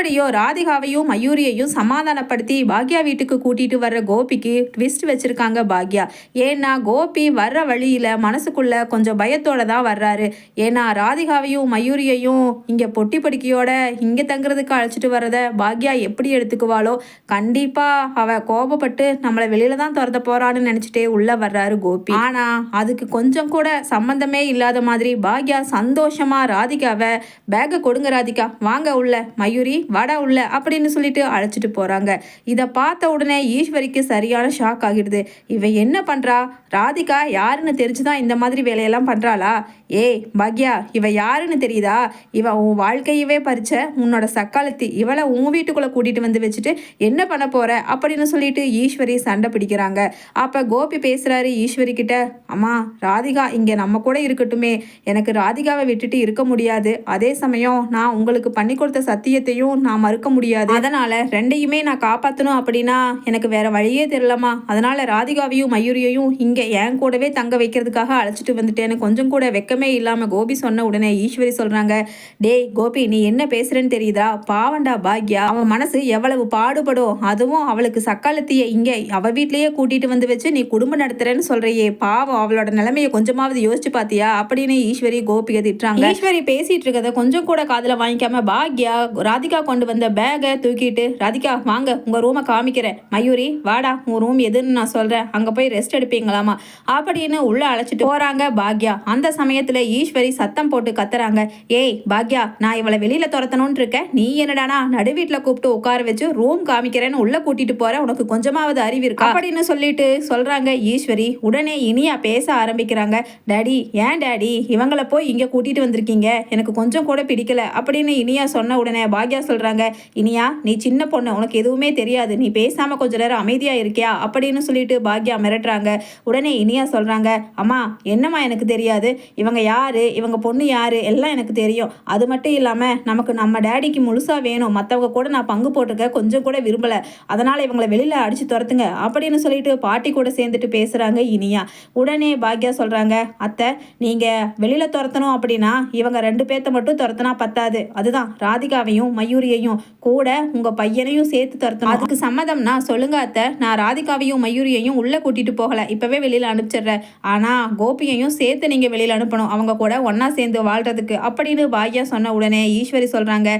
எப்படியோ ராதிகாவையும் மயூரியையும் சமாதானப்படுத்தி பாக்யா வீட்டுக்கு கூட்டிட்டு வர்ற கோபிக்கு ட்விஸ்ட் வச்சிருக்காங்க பாக்யா. ஏன்னா கோபி வர்ற வழியில மனசுக்குள்ள கொஞ்சம் பயத்தோட தான் வர்றாரு. ஏன்னா ராதிகாவையும் மயூரியையும் இங்க பொட்டி படிக்கையோட இங்க தங்குறதுக்கு அழைச்சிட்டு வர்றத பாக்யா எப்படி எடுத்துக்குவாளோ கண்டிப்பா அவ கோபப்பட்டு நம்மளை வெளியில தான் துரத்த போறான்னு நினைச்சிட்டே உள்ள வர்றாரு கோபி. ஆனா அதுக்கு கொஞ்சம் கூட சம்பந்தமே இல்லாத மாதிரி பாக்யா சந்தோஷமா ராதிகாவை பேக்கை கொடுங்க ராதிகா வாங்க உள்ள. மயூரி வாடா உள்ள அப்படின்னு சொல்லிட்டு அழைச்சிட்டு போறாங்க. இதை பார்த்த உடனே ஈஸ்வரிக்கு சரியான ஷாக் ஆகிடுது. இவ என்ன பண்றா? ராதிகா யாருன்னு தெரிஞ்சுதான் இந்த மாதிரி வேலையெல்லாம் பண்றாளா? ஏய் பாக்யா இவ யாருன்னு தெரியுதா? இவ உன் வாழ்க்கையவே பறிச்ச உன்னோட சக்காலத்தி இவளை உன் வீட்டுக்குள்ள கூட்டிட்டு வந்து வச்சுட்டு என்ன பண்ண போற? அப்படின்னு சொல்லிட்டு ஈஸ்வரி சண்டை பிடிக்கிறாங்க. அப்ப கோபி பேசுறாரு ஈஸ்வரி கிட்ட அம்மா ராதிகா இங்க நம்ம கூட இருக்கட்டுமே. எனக்கு ராதிகாவை விட்டுட்டு இருக்க முடியாது. அதே சமயம் நான் உங்களுக்கு பண்ணி கொடுத்த சத்தியத்தையும் நான் மறுக்க முடியாது. அதனால ரெண்டையுமே நான் காப்பாத்தணும் அப்படின்னா எனக்கு வேற வழியே தெரியலம்மா. அதனால ராதிகாவையும் மயூரியையும் இங்க என் கூடவே தங்க வைக்கிறதுக்காக அழைச்சிட்டு வந்துட்டேன்னு கொஞ்சம் கூட வெக்கமே இல்லாம கோபி சொன்ன உடனே ஈஸ்வரி சொல்றாங்க டேய் கோபி நீ என்ன பேசுறேன்னு தெரியுதா? பாவண்டா பாக்யா. அவன் மனசு எவ்வளவு பாடுபடும் அதுவும் அவளுக்கு சக்காலத்திய இங்க அவ வீட்லயே கூட்டிட்டு வந்து வச்சு நீ குடும்பம் நடத்துறேன்னு சொல்றியே. பாவம் அவளோட நிலைமைய கொஞ்சமாவது யோசிச்சு பாத்தியா? அப்படின்னு ஈஸ்வரி கோபியை திட்டுறாங்க. ஈஸ்வரி பேசிட்டு இருக்கத கொஞ்சம் கூட காதுல வாங்கிக்காம பாக்யா ராதிகா கொண்டு வந்த பேகை தூக்கிட்டு ராதிகா வாங்க உங்க ரூமை காமிக்கிறேன். மயூரி வாடா உன் ரூம் எதுன்னு நான் சொல்றேன். அங்க போய் ரெஸ்ட் எடுப்பீங்களாமா? அப்படின்னு உள்ள அழைச்சிட்டு போறாங்க பாக்யா. அந்த சமயத்துல ஈஸ்வரி சத்தம் போட்டு கத்துறாங்க. ஏய் பாக்யா நான் இவளை வெளியில துரத்தணும்னு இருக்கேன். நீ என்னடானா நடு வீட்டுல கூப்பிட்டு உட்கார வச்சு ரூம் காமிக்கிறேன்னு உள்ள கூட்டிட்டு போற. உனக்கு கொஞ்சமாவது அறிவு இருக்கா? அப்படின்னு சொல்லிட்டு சொல்றாங்க ஈஸ்வரி. உடனே இனியா பேச ஆரம்பிக்கிறாங்க. டேடி ஏன் டேடி? இவங்கள போய் இங்க கூட்டிட்டு வந்திருக்கீங்க. எனக்கு கொஞ்சம் கூட பிடிக்கல. அப்படின்னு இனியா சொன்ன உடனே பாக்யா சொல்றாங்க. இனியா நீ சின்ன பொண்ணு உனக்கு எதுவுமே தெரியாது. நீ பேசாம கொஞ்ச நேரம் அமைதியா இருக்கியா? அப்படின்னு சொல்லிட்டு பாக்யா மிரட்டுறாங்க. உடனே இனியா சொல்றாங்க அம்மா என்னம்மா எனக்கு தெரியாது? இவங்க யாரு? இவங்க பொண்ணு யாரு? எல்லாம் எனக்கு தெரியும். அது மட்டும் இல்லாமல் நமக்கு நம்ம டேடிக்கு முழுசா வேணும். மற்றவங்க கூட நான் பங்கு போட்டிருக்க கொஞ்சம் கூட விரும்பல. அதனால் இவங்களை வெளியில அடிச்சு துரத்துங்க அப்படின்னு சொல்லிட்டு பாட்டி கூட சேர்ந்துட்டு பேசுறாங்க இனியா. உடனே பாக்யா சொல்றாங்க அத்தை நீங்கள் வெளியில் துரத்தணும் அப்படின்னா இவங்க ரெண்டு பேர்த்த மட்டும் துரத்துனா பத்தாது. அதுதான் ராதிகாவையும் மயூரியையும் கூட உங்க பையனையும் சேர்த்து துரத்தணும். அதுக்கு சம்மதம்னா சொல்லுங்க அத்தை. நான் ராதிகாவையும் மயூரியையும் உள்ள கூட்டிட்டு போகல. இப்பவே வெளியில அனுப்பிச்சிடுறேன். ஆனா கோபியையும் சேர்த்து நீங்க வெளியில அனுப்பணும். அவங்க கூட ஒன்றா சேர்ந்து வாழ்றதுக்கு அப்படின்னு பாக்யா சொன்ன உடனே ஈஸ்வரி சொல்றாங்க.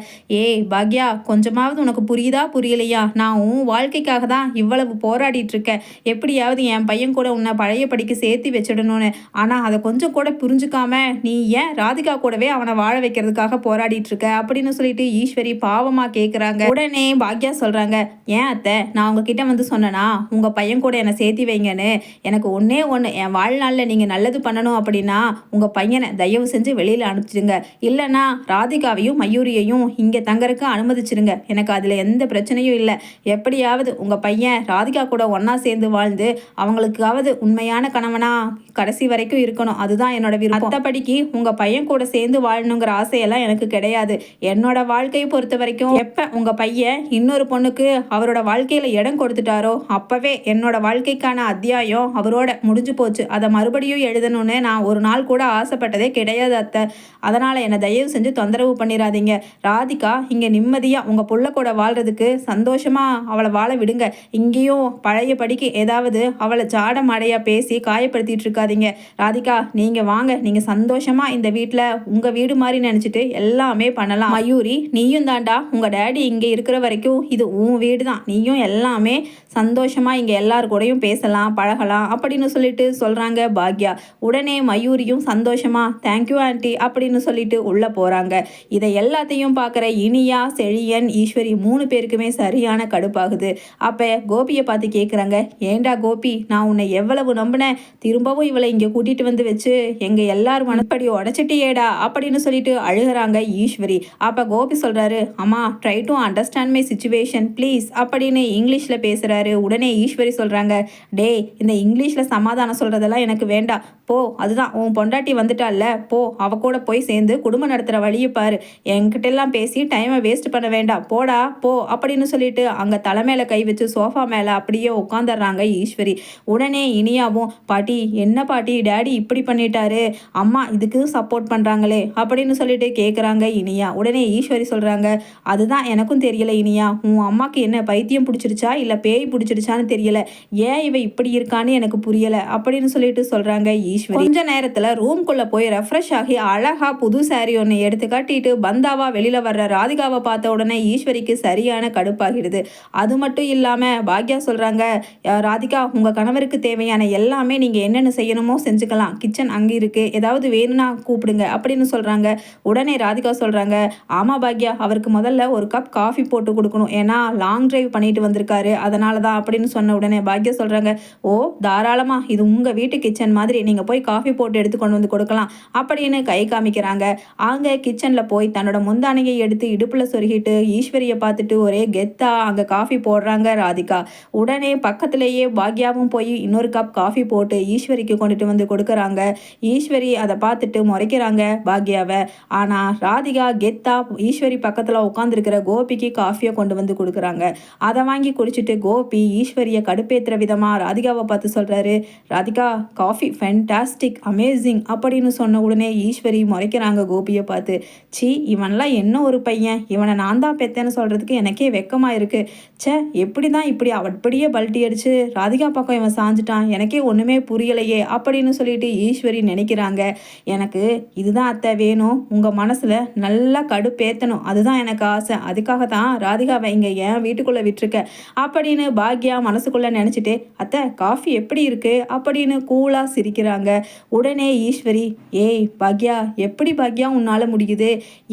ஏய் பாக்யா கொஞ்சமாவது உனக்கு புரியுதா புரியலையா? நான் உன் வாழ்க்கைக்காக தான் இவ்வளவு போராடிட்டு இருக்கேன். எப்படியாவது என் பையன் கூட உன்னை பழைய படிக்கு சேர்த்து வச்சிடணும்னு. ஆனா அதை கொஞ்சம் கூட புரிஞ்சுக்காம நீ ஏன் ராதிகா கூடவே அவனை வாழ வைக்கிறதுக்காக போராடிட்டு இருக்க அப்படின்னு சொல்லிட்டு ஈஸ்வரி பா பாவமா கேக்குறாங்க. உடனே பாக்யா சொல்றாங்க ஏன் அத்தை நான் உங்ககிட்ட வந்து சொன்னேன்னா உங்க பையன் கூட என்னை சேர்த்தி வைங்கன்னு. எனக்கு ஒன்னே ஒன்று என் வாழ்நாளில் நீங்க நல்லது பண்ணணும் அப்படின்னா உங்க பையனை தயவு செஞ்சு வெளியில அனுப்பிச்சிடுங்க இல்லைன்னா ராதிகாவையும் மயூரியையும் இங்க தங்கறக்கு அனுமதிச்சிடுங்க எனக்கு அதுல எந்த பிரச்சனையும் இல்லை. எப்படியாவது உங்க பையன் ராதிகா கூட ஒன்றா சேர்ந்து வாழ்ந்து அவங்களுக்காவது உண்மையான கணவனா கடைசி வரைக்கும் இருக்கணும். அதுதான் என்னோட விருப்பம். மற்றபடிக்கு உங்க பையன் கூட சேர்ந்து வாழணுங்கிற ஆசையெல்லாம் எனக்கு கிடையாது. என்னோட வாழ்க்கையை பொறுத்த வரைக்கும் எப்போ உங்கள் பையன் இன்னொரு பொண்ணுக்கு அவரோட வாழ்க்கையில் இடம் கொடுத்துட்டாரோ அப்பவே என்னோட வாழ்க்கைக்கான அத்தியாயம் அவரோட முடிஞ்சு போச்சு. அதை மறுபடியும் எழுதணும்னு நான் ஒரு நாள் கூட ஆசைப்பட்டதே கிடையாது அத்தை. அதனால் என்னை தயவு செஞ்சு தொந்தரவு பண்ணிடாதீங்க ராதிகா இங்கே நிம்மதியாக உங்கள் புள்ள கூட வாழ்றதுக்கு சந்தோஷமாக அவளை வாழ விடுங்க. இங்கேயும் பழைய படிக்கு ஏதாவது அவளை ஜாட மடையாக பேசி காயப்படுத்திட்டு இருக்காதீங்க. ராதிகா நீங்கள் வாங்க. நீங்கள் சந்தோஷமாக இந்த வீட்டில் உங்கள் வீடு மாதிரி நினச்சிட்டு எல்லாமே பண்ணலாம். மயூரி நீயும் தாண்டா உங்க டேடி இங்கே இருக்கிற வரைக்கும் இது உன் வீடு தான். நீயும் எல்லாமே சந்தோஷமாக இங்கே எல்லார் கூடயும் பேசலாம் பழகலாம் அப்படின்னு சொல்லிட்டு சொல்கிறாங்க பாக்யா. உடனே மயூரியும் சந்தோஷமா தேங்க்யூ ஆண்டி அப்படின்னு சொல்லிட்டு உள்ளே போகிறாங்க இதை எல்லாத்தையும் பார்க்குற இனியா செழியன் ஈஸ்வரி மூணு பேருக்குமே சரியான கடுப்பாகுது. அப்போ கோபியை பார்த்து கேட்குறாங்க ஏண்டா கோபி நான் உன்னை எவ்வளவு நம்பினேன்? திரும்பவும் இவளை இங்கே கூட்டிகிட்டு வந்து வச்சு எங்கள் எல்லார் மனப்படி உடச்சிட்டியேடா அப்படின்னு சொல்லிட்டு அழுகுறாங்க ஈஸ்வரி. அப்போ கோபி சொல்கிறாரு அம்மா try to understand my situation please அப்படின்னு இங்கிலீஷில் பேசுகிறாரு உடனே ஈஸ்வரி சொல்கிறாங்க டேய் இந்த இங்கிலீஷில் சமாதானம் சொல்கிறதெல்லாம் எனக்கு வேண்டாம். போ அதுதான். உன் பொண்டாட்டி வந்துட்டால போ. அவ கூட போய் சேர்ந்து குடும்பம் நடத்துகிற வழியை பாரு. என்கிட்ட எல்லாம் பேசி டைமை வேஸ்ட் பண்ண வேண்டாம். போடா போ அப்படின்னு சொல்லிட்டு அங்கே தலைமையில கை வச்சு சோஃபா மேலே அப்படியே உட்காந்துடுறாங்க ஈஸ்வரி. உடனே இனியாவும் பாட்டி என்ன பாட்டி? டேடி இப்படி பண்ணிட்டாரு. அம்மா இதுக்கு சப்போர்ட் பண்ணுறாங்களே அப்படின்னு சொல்லிட்டு கேட்குறாங்க இனியா. உடனே ஈஸ்வரி சொல்கிறாங்க அதுதான் எனக்கும் தெரியல இனியா. உன் அம்மாக்கு என்ன பைத்தியம் பிடிச்சிருச்சா இல்லை பேய் பிடிச்சிருச்சான்னு தெரியல. ஏன் இவ இப்படி இருக்கான்னு எனக்கு புரியல அப்படின்னு சொல்லிட்டு சொல்றாங்க ஈஸ்வரி. கொஞ்ச நேரத்துல ரூம்குள்ள போய் ரெஃப்ரெஷ் ஆகி அழகா புது சாரி ஒன்று எடுத்து கட்டிட்டு பந்தாவா வெளியில வர்ற ராதிகாவை பார்த்த உடனே ஈஸ்வரிக்கு சரியான கடுப்பாகிடுது. அது மட்டும் இல்லாம பாக்யா சொல்றாங்க ராதிகா உங்க கணவருக்கு தேவையான எல்லாமே நீங்க என்னென்ன செய்யணுமோ செஞ்சுக்கலாம். கிச்சன் அங்கே இருக்கு. ஏதாவது வேணும்னா கூப்பிடுங்க அப்படின்னு சொல்றாங்க. உடனே ராதிகா சொல்றாங்க ஆமா பாக்யா அவருக்கு முதல்ல ஒரு கப் காஃபி போட்டு கொடுக்கணும். ஏன்னா லாங் டிரைவ் பண்ணிட்டு வந்திருக்காரு. அதனால தான் அப்படின்னு சொன்ன உடனே பாக்யா சொல்கிறாங்க ஓ தாராளமாக இது உங்கள் வீட்டு கிச்சன் மாதிரி நீங்கள் போய் காஃபி போட்டு எடுத்து கொண்டு வந்து கொடுக்கலாம். அப்படின்னு கை காமிக்கிறாங்க. அங்கே கிச்சனில் போய் தன்னோட முந்தானையை எடுத்து இடுப்பில் சொருகிட்டு ஈஸ்வரியை பார்த்துட்டு ஒரே கெத்தாக அங்கே காஃபி போடுறாங்க ராதிகா. உடனே பக்கத்துலேயே பாக்யாவும் போய் இன்னொரு கப் காஃபி போட்டு ஈஸ்வரிக்கு கொண்டுட்டு வந்து கொடுக்குறாங்க. ஈஸ்வரி அதை பார்த்துட்டு முறைக்கிறாங்க பாக்யாவை. ஆனால் ராதிகா கெத்தா ஈஸ்வரி பக்கத்தில் உட்காந்துருக்கிற கோபிக்கு காஃபியை கொண்டு வந்து கொடுக்குறாங்க. அதை வாங்கி குடிச்சிட்டு கோபி ஈஸ்வரியை கடுப்பேற்றுற விதமாக ராதிகாவை பார்த்து சொல்கிறாரு ராதிகா காஃபி ஃபென்டாஸ்டிக் அமேசிங் அப்படின்னு சொன்ன உடனே ஈஸ்வரி முறைக்கிறாங்க கோபியை பார்த்து. சி இவன்லாம் என்ன ஒரு பையன்? இவனை நான் தான் பெத்தேன்னு சொல்கிறதுக்கு எனக்கே வெக்கமாக இருக்குது ச்சே எப்படி தான் இப்படி அப்படியே பல்ட்டி அடிச்சு ராதிகா பக்கம் இவன் சாஞ்சிட்டான்? எனக்கே ஒன்றுமே புரியலையே அப்படின்னு சொல்லிட்டு ஈஸ்வரி நினைக்கிறாங்க. எனக்கு இதுதான் அத்தை வேணும். உங்கள் மனசில் நல்லா கடுப்பேற்றணும் அதுதான் எனக்கு எனக்கு ஆசை. அதுக்காக தான் ராதிகாவை இங்கே ஏன் வீட்டுக்குள்ளே விட்டுருக்க. அப்படின்னு பாக்யா மனசுக்குள்ளே நினச்சிட்டு அத்தை காஃபி எப்படி இருக்குது அப்படின்னு கூலாக சிரிக்கிறாங்க. உடனே ஈஸ்வரி ஏய் பாக்யா எப்படி பாக்யா உன்னால் முடியுது?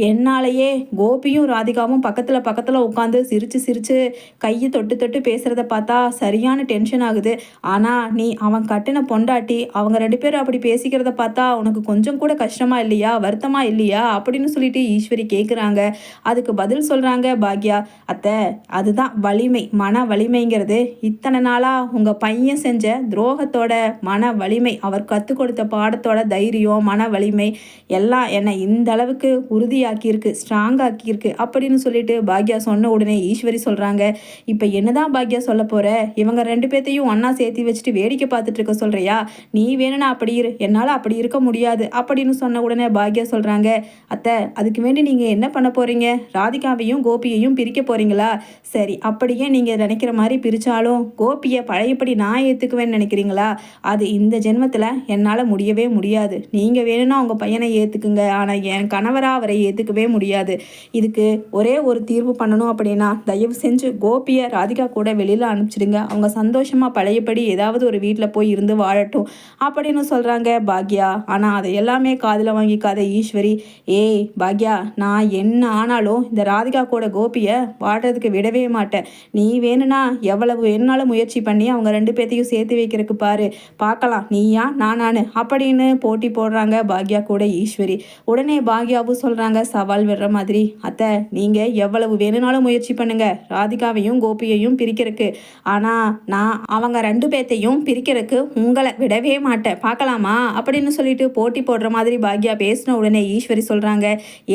என்னாலேயே கோபியும் ராதிகாவும் பக்கத்தில் பக்கத்தில் உட்காந்து சிரித்து சிரித்து கையை தொட்டு தொட்டு பேசுகிறத பார்த்தா சரியான டென்ஷன் ஆகுது. ஆனால் நீ அவன் கட்டின பொண்டாட்டி அவங்க ரெண்டு பேரும் அப்படி பேசிக்கிறத பார்த்தா உனக்கு கொஞ்சம் கூட கஷ்டமாக இல்லையா? வருத்தமாக இல்லையா? அப்படின்னு சொல்லிட்டு ஈஸ்வரி கேட்குறாங்க அதுக்கு பதில் சொல்கிறாங்க பாக்யா. அத்தை அதுதான் வலிமை மன வலிமைங்கிறது. இத்தனை நாளாக உங்கள் பையன் செஞ்ச துரோகத்தோட மன வலிமை அவர் கற்றுக் கொடுத்த பாடத்தோட தைரியம் மன வலிமை எல்லாம் என்னை இந்த அளவுக்கு உறுதியாக்கியிருக்கு ஸ்ட்ராங்காக்கியிருக்கு அப்படின்னு சொல்லிட்டு பாக்யா சொன்ன உடனே ஈஸ்வரி சொல்கிறாங்க இப்போ என்னதான் பாக்யா சொல்ல போகிற இவங்க ரெண்டு பேர்த்தையும் ஒன்றா சேர்த்து வச்சுட்டு வேடிக்கை பார்த்துட்டு இருக்க சொல்கிறியா நீ வேணும்னா அப்படி இரு என்னால் அப்படி இருக்க முடியாது அப்படின்னு சொன்ன உடனே பாக்யா சொல்கிறாங்க அத்தை அதுக்கு வேண்டி நீங்கள் என்ன பண்ண போகிறீங்க ராதிகாவையும் கோபியையும் பிரிக்க போறீங்களா? சரி அப்படியே நீங்க நினைக்கிற மாதிரி பிரிச்சாலும் கோபியை பழையபடி நான் ஏத்துக்குவேன்னு நினைக்கிறீங்களா? அது இந்த ஜென்மத்துல என்னால முடியவே முடியாது. நீங்க வேணும்னா உங்க பையனை ஏத்துக்குங்க. ஆனா என் கணவரா அவரை ஏத்துக்கவே முடியாது. இதுக்கு ஒரே ஒரு தீர்வு பண்ணணும் அப்படின்னா தயவு செஞ்சு கோபியை ராதிகா கூட வெளியில அனுப்பிச்சிடுங்க. அவங்க சந்தோஷமா பழையபடி ஏதாவது ஒரு வீட்டில் போய் இருந்து வாழட்டும் அப்படின்னு சொல்றாங்க பாக்யா. ஆனா அதை எல்லாமே காதில் வாங்கிக்காத ஈஸ்வரி. ஏய் பாக்யா நான் என்ன ஆனாலும் இந்த ராதிகா கூட கோபியை வாடுறதுக்கு விடவே மாட்டேன். நீ வேணும்னா எவ்வளவு வேணுனாலும் முயற்சி பண்ணி அவங்க ரெண்டு பேர்த்தையும் சேர்த்து வைக்கிறதுக்கு பாரு. பார்க்கலாம். நீயா? நானானு அப்படின்னு போட்டி போடுறாங்க பாக்யா கூட ஈஸ்வரி. உடனே பாக்யாவும் சொல்கிறாங்க சவால் விடுற மாதிரி. அத்தை நீங்கள் எவ்வளவு வேணும்னாலும் முயற்சி பண்ணுங்க. ராதிகாவையும் கோபியையும் பிரிக்கிறதுக்கு. ஆனால் நான் அவங்க ரெண்டு பேர்த்தையும் பிரிக்கிறதுக்கு உங்களை விடவே மாட்டேன். பார்க்கலாமா? அப்படின்னு சொல்லிட்டு போட்டி போடுற மாதிரி பாக்யா பேசின உடனே ஈஸ்வரி சொல்கிறாங்க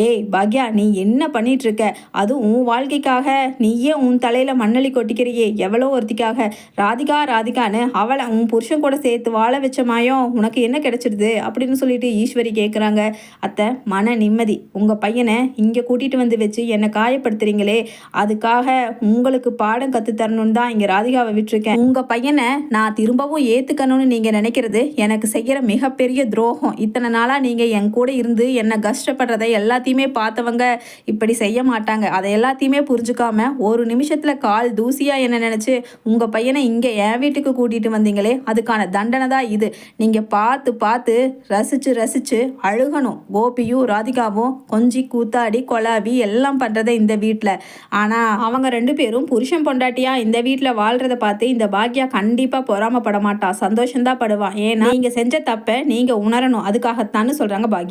ஏய் பாக்யா நீ என்ன பண்ணிட்டு இருக்க அதுவும் உன் வாழ்க்கைக்காக. நீயே உன் தலையில் மண்ணலி கொட்டிக்கிறியே. எவ்வளோ ஒருத்திக்காக. ராதிகா ராதிகான்னு அவளை உன் புருஷன் கூட சேர்த்து வாழ வச்ச மாயம் உனக்கு என்ன கிடைச்சிடுது? அப்படின்னு சொல்லிட்டு ஈஸ்வரி கேட்குறாங்க அத்தை மன நிம்மதி. உங்கள் பையனை இங்கே கூட்டிகிட்டு வந்து வச்சு என்னை காயப்படுத்துறீங்களே. அதுக்காக உங்களுக்கு பாடம் கத்து தரணும்னு தான் இங்கே ராதிகாவை விட்டுருக்கேன். உங்கள் பையனை நான் திரும்பவும் ஏற்றுக்கணும்னு நீங்கள் நினைக்கிறது எனக்கு செய்கிற மிகப்பெரிய துரோகம். இத்தனை நாளாக நீங்கள் என் கூட இருந்து என்னை கஷ்டப்படுறதை எல்லாத்தையுமே பார்த்தவங்க இப்படி செய்ய செய்ய மாட்டாங்க. அதை எல்லாத்தையுமே புரிஞ்சுக்காம ஒரு நிமிஷத்துல கால் தூசியா என்ன நினைச்சு உங்க பையனை இங்க என் வீட்டுக்கு கூட்டிட்டு வந்தீங்களே அதுக்கான தண்டனை தான் இது. நீங்க பார்த்து பார்த்து ரசிச்சு ரசிச்சு அழுகணும். கோபியும் ராதிகாவும் கொஞ்சி கூத்தாடி கொலாவி எல்லாம் பண்றதை இந்த வீட்டில் ஆனா அவங்க ரெண்டு பேரும் புருஷன் பொண்டாட்டியா இந்த வீட்டில் வாழ்கிறத பார்த்து இந்த பாக்யா கண்டிப்பா பொறாமப்பட மாட்டா. சந்தோஷம்தான் படுவான் ஏன்னா நீங்க செஞ்ச தப்பை நீங்க உணரணும். அதுக்காகத்தான்னு சொல்றாங்க பாக்யா.